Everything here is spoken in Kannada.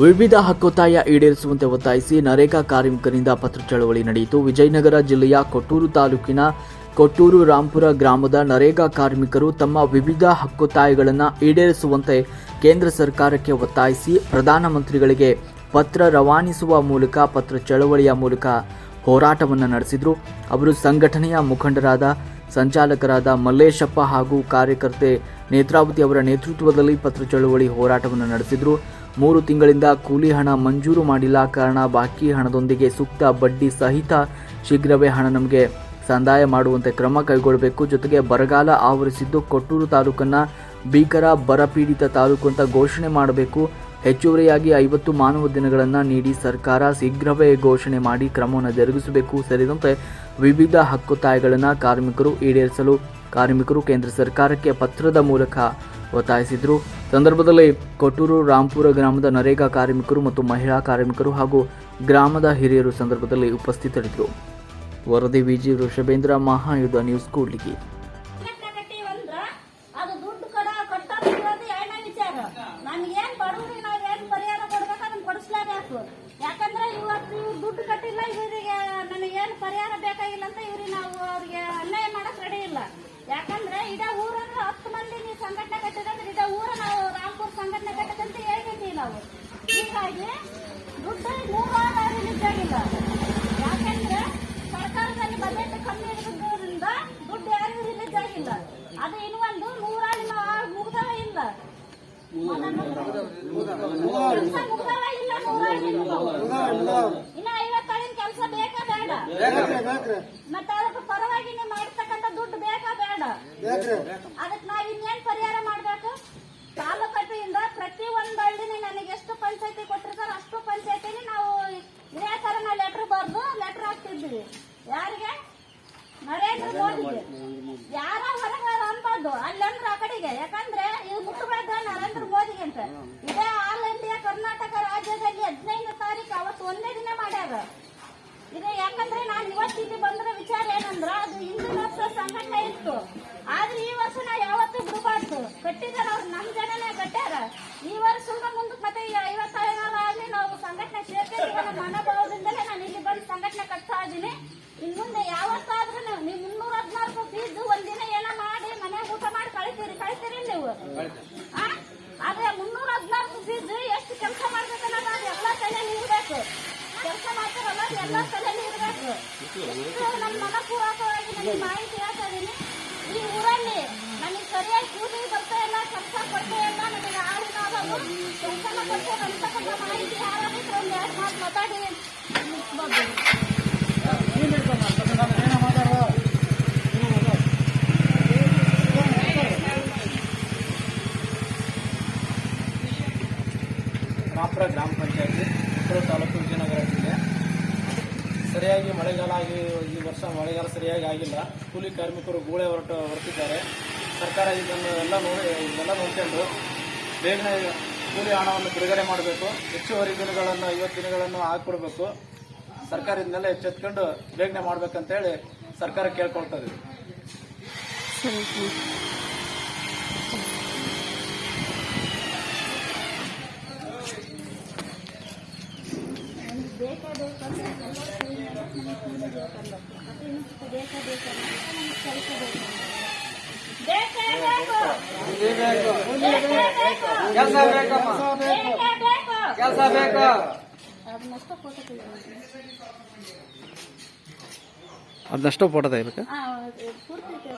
ವಿವಿಧ ಹಕ್ಕೊತ್ತಾಯ ಈಡೇರಿಸುವಂತೆ ಒತ್ತಾಯಿಸಿ ನರೇಗಾ ಕಾರ್ಮಿಕರಿಂದ ಪತ್ರ ಚಳವಳಿ ನಡೆಯಿತು. ವಿಜಯನಗರ ಜಿಲ್ಲೆಯ ಕೊಟ್ಟೂರು ತಾಲೂಕಿನ ಕೊಟ್ಟೂರು ರಾಂಪುರ ಗ್ರಾಮದ ನರೇಗಾ ಕಾರ್ಮಿಕರು ತಮ್ಮ ವಿವಿಧ ಹಕ್ಕೊತ್ತಾಯಗಳನ್ನು ಈಡೇರಿಸುವಂತೆ ಕೇಂದ್ರ ಸರ್ಕಾರಕ್ಕೆ ಒತ್ತಾಯಿಸಿ ಪ್ರಧಾನಮಂತ್ರಿಗಳಿಗೆ ಪತ್ರ ರವಾನಿಸುವ ಮೂಲಕ ಪತ್ರ ಚಳವಳಿಯ ಮೂಲಕ ಹೋರಾಟವನ್ನು ನಡೆಸಿದರು. ಅವರು ಸಂಘಟನೆಯ ಮುಖಂಡರಾದ ಸಂಚಾಲಕರಾದ ಮಲ್ಲೇಶಪ್ಪ ಹಾಗೂ ಕಾರ್ಯಕರ್ತೆ ನೇತ್ರಾವತಿ ಅವರ ನೇತೃತ್ವದಲ್ಲಿ ಪತ್ರ ಚಳವಳಿ ಹೋರಾಟವನ್ನು ನಡೆಸಿದರು. ಮೂರು ತಿಂಗಳಿಂದ ಕೂಲಿ ಹಣ ಮಂಜೂರು ಮಾಡಿಲ್ಲ. ಕಾರಣ ಬಾಕಿ ಹಣದೊಂದಿಗೆ ಸೂಕ್ತ ಬಡ್ಡಿ ಸಹಿತ ಶೀಘ್ರವೇ ಹಣ ನಮಗೆ ಸಂದಾಯ ಮಾಡುವಂತೆ ಕ್ರಮ ಕೈಗೊಳ್ಳಬೇಕು. ಜೊತೆಗೆ ಬರಗಾಲ ಆವರಿಸಿದ್ದು ಕೊಟ್ಟೂರು ತಾಲೂಕನ್ನು ಭೀಕರ ಬರಪೀಡಿತ ತಾಲೂಕು ಅಂತ ಘೋಷಣೆ ಮಾಡಬೇಕು. ಹೆಚ್ಚುವರಿಯಾಗಿ ಐವತ್ತು ಮಾನವ ದಿನಗಳನ್ನು ನೀಡಿ ಸರ್ಕಾರ ಶೀಘ್ರವೇ ಘೋಷಣೆ ಮಾಡಿ ಕ್ರಮವನ್ನು ಜರುಗಿಸಬೇಕು. ಸೇರಿದಂತೆ ವಿವಿಧ ಹಕ್ಕೊತ್ತಾಯಗಳನ್ನು ಕಾರ್ಮಿಕರು ಈಡೇರಿಸಲು ಕಾರ್ಮಿಕರು ಕೇಂದ್ರ ಸರ್ಕಾರಕ್ಕೆ ಪತ್ರದ ಮೂಲಕ ಒತ್ತಾಯಿಸಿದರು. ಸಂದರ್ಭದಲ್ಲಿ ಕೊಟ್ಟೂರು, ರಾಂಪುರ ಗ್ರಾಮದ ನರೇಗಾ ಕಾರ್ಮಿಕರು ಮತ್ತು ಮಹಿಳಾ ಕಾರ್ಮಿಕರು ಹಾಗೂ ಗ್ರಾಮದ ಹಿರಿಯರು ಸಂದರ್ಭದಲ್ಲಿ ಉಪಸ್ಥಿತರಿದ್ದರು. ವರದಿ ವಿಜಿ ವೃಷಭೇಂದ್ರ ಮಹಾಯುಧ ನ್ಯೂಸ್ ಕೂಡ್ಲಿಗಿ. ಯಾಕಂದ್ರೆ ಇವತ್ತು ದುಡ್ಡು ಕಟ್ಟಿಲ್ಲ, ಇವರಿಗೆ ನನಗೇನು ಪರಿಹಾರ ಬೇಕಾಗಿಲ್ಲ ಅಂತ ಇವ್ರಿಗೆ ನಾವು ಅವ್ರಿಗೆ ಅನ್ಯಾಯ ಮಾಡಕ್ ರೆಡಿ ಇಲ್ಲ ಯಾಕಂದ್ರೆ ಇಡೀ ಊರನ್ನ ಹತ್ತು ಮಂದಿ ನೀವು ಸಂಘಟನೆ ಕಟ್ಟಿದ್ರೆ ಇಡೀ ಊರ ನಾವು ರಾಮ್ಪುರ್ ಸಂಘಟನೆ ಕಟ್ಟದಂತ ಹೇಳ್ತಿದ್ದೀವಿ ನಾವು ಹೀಗಾಗಿ ದುಡ್ಡು ರಿಲೀಸ್ ಆಗಿಲ್ಲ. ಯಾಕಂದ್ರೆ ಸರ್ಕಾರದಲ್ಲಿ ಬಜೆಟ್ ಕಮ್ಮಿ ಇರೋದ್ರಿಂದ ದುಡ್ಡು ಯಾರಿಗೂ ರಿಲೀಸ್ ಆಗಿಲ್ಲ. ಅದು ಇನ್ನೊಂದು ನೂರಾರು ಮುಗ್ದವ ಇಲ್ಲ. ಮುಗ್ದವ ಇಲ್ಲ ನೂರಾಳಿ ಇನ್ನ ಐವತ್ತಾಳಿನ ಕೆಲಸ ಬೇಕಾ ಬೇಡ. ಮತ್ತೆ ಅದಕ್ಕೆ ಪರವಾಗಿ ನೀವು ಮಾಡಿರ್ತಕ್ಕಂಥ ದುಡ್ಡು ಬೇಕಾ ಬೇಡ. ಅದಕ್ಕೆ ನಾವು ಇನ್ನೇನ್ ಪರಿಹಾರ ತಾಲೂಕಟ್ಟಿಯಿಂದ ಪ್ರತಿ ಒಂದು ಹಳ್ಳಿನ ನನಗೆ ಎಷ್ಟು ಪಂಚಾಯತಿ ಕೊಟ್ಟಿರ್ತಾರ ಅಷ್ಟು ಪಂಚಾಯತಿನಿ ನಾವು ಇದೇ ತರ ನಾವು ಲೆಟರ್ ಬರ್ದು ಲೆಟರ್ ಹಾಕ್ತಿದ್ವಿ. ಯಾರಿಗೆ? ನರೇಂದ್ರ ಮೋದಿಗೆ. ಯಾರ ಹೊರಗಾರ ಅನ್ಬಾರ್ದು ಅಲ್ಲಂದ್ರ ಆ ಕಡೆಗೆ. ಯಾಕಂದ್ರೆ ಇದು ಮುಟ್ಟುಬಾರ್ದ ನರೇಂದ್ರ ಮೋದಿಗೆ ಅಂತ. ಇದೇ ಆಲ್ ಇಂಡಿಯಾ ಕರ್ನಾಟಕ ರಾಜ್ಯದಲ್ಲಿ ಹದಿನೈದು ತಾರೀಕು ಅವತ್ತು ಒಂದೇ ದಿನ ಮಾಡ್ಯಾರ. ಇದು ಯಾಕಂದ್ರೆ ನಾನು ಇವತ್ತು ಬಂದ್ರೆ ಬಂದ್ರ ವಿಚಾರ ಏನಂದ್ರ ಅದು ಹಿಂದಿನ ವರ್ಷ ಸಂಘಟನೆ ಇತ್ತು. ಆದ್ರೆ ಈ ವರ್ಷ ನಾ ಕಟ್ಟಿದಾರ ಅವ್ರು. ನಮ್ಮ ಜನನೇ ಕಟ್ಟ್ಯಾರ ಈ ವರ್ಷ ಮುಂದಕ್ಕೆ ಮತ್ತೆ ಈ ಐವತ್ತೈದಾರು ಆಗಲಿ ನಾವು ಸಂಘಟನೆ ಸೇರ್ತೇವೆ ನಮ್ಮ ಮನೋಭಾವದಿಂದಲೇ ನಾನು ಇಲ್ಲಿ ಬಂದು ಸಂಘಟನೆ ಕಟ್ತಾ ಇದ್ದೀನಿ. ಇನ್ನು ಮುಂದೆ ಯಾವತ್ತಾದ್ರೂ ನೀವು ಮುನ್ನೂರ ಹದಿನಾಲ್ಕು ಫೀಸ್ ಒಂದಿನ ಎಲ್ಲ ಮಾಡಿ ಮನೆಗೆ ಊಟ ಮಾಡಿ ಕಳಿತೀರಿ ಕಳಿತೀರಿ ನೀವು? ಆದ್ರೆ ಮುನ್ನೂರ ಹದಿನಾಲ್ಕು ಫೀಸ್ ಎಷ್ಟು ಕೆಲಸ ಮಾಡ್ಬೇಕನ್ನೋದು ಅದು ಎಲ್ಲ ತಲೆಯಲ್ಲಿ ಇರ್ಬೇಕು. ಕೆಲಸ ಮಾಡ್ತಾರಲ್ಲ ಎಲ್ಲ ತಲೆಯಲ್ಲಿ ಇರ್ಬೇಕು. ನಮ್ಮ ಮನಪೂರ್ವಕವಾಗಿ ನನಗೆ ಮಾಹಿತಿ ಹೇಳ್ತಾ ಇದೀನಿ ಈ ಊರಲ್ಲಿ ನನಗೆ ಸರಿಯಾಗಿ ಕೂಲಿ ಬರ್ತಾ ಇಲ್ಲ ಕೆಲಸ ಕೊಡ್ತಾ ಇಲ್ಲ ನನಗೆ ಆಳಿನ ಅದಾವು ಕೆಲಸನ ಕೊಡ್ತಾರೆ ಅಂತಕ್ಕಂಥ ಮಾಹಿತಿ ಯಾರಾದ್ರೂ ಒಂದು ರಾಮಪುರ ಗ್ರಾಮ ಪಂಚಾಯತಿ, ಉತ್ತರ ತಾಲೂಕು ವಿಜಯನಗರ ಜಿಲ್ಲೆ. ಸರಿಯಾಗಿ ಮಳೆಗಾಲ ಆಗಿ, ಈ ವರ್ಷ ಮಳೆಗಾಲ ಸರಿಯಾಗಿ ಆಗಿಲ್ಲ. ಕೂಲಿ ಕಾರ್ಮಿಕರು ಗೂಳೆ ಹೊರಟು ಹೊರಟಿದ್ದಾರೆ. ಸರ್ಕಾರ ಇದನ್ನು ಎಲ್ಲ ನೋಡಿ ಇದೆಲ್ಲ ನೋಡ್ಕೊಂಡು ಬೇಗನೆ ಕೂಲಿ ಹಣವನ್ನು ಬಿಡುಗಡೆ ಮಾಡಬೇಕು. ಹೆಚ್ಚುವರಿ ದಿನಗಳನ್ನು, ಐವತ್ತು ದಿನಗಳನ್ನು ಹಾಕಿಕೊಡ್ಬೇಕು. ಸರ್ಕಾರ ಇದನ್ನೆಲ್ಲ ಎಚ್ಚೆತ್ಕೊಂಡು ಬೇಗನೆ ಮಾಡ್ಬೇಕಂತೇಳಿ ಸರ್ಕಾರ ಕೇಳ್ಕೊಳ್ತಾ ಬೇಕಾದ ಬೇಕು ಕೆಲಸ ಬೇಕಮ್ಮ ಬೇಕೇ ಬೇಕು ಕೆಲಸ ಫೋಟೋ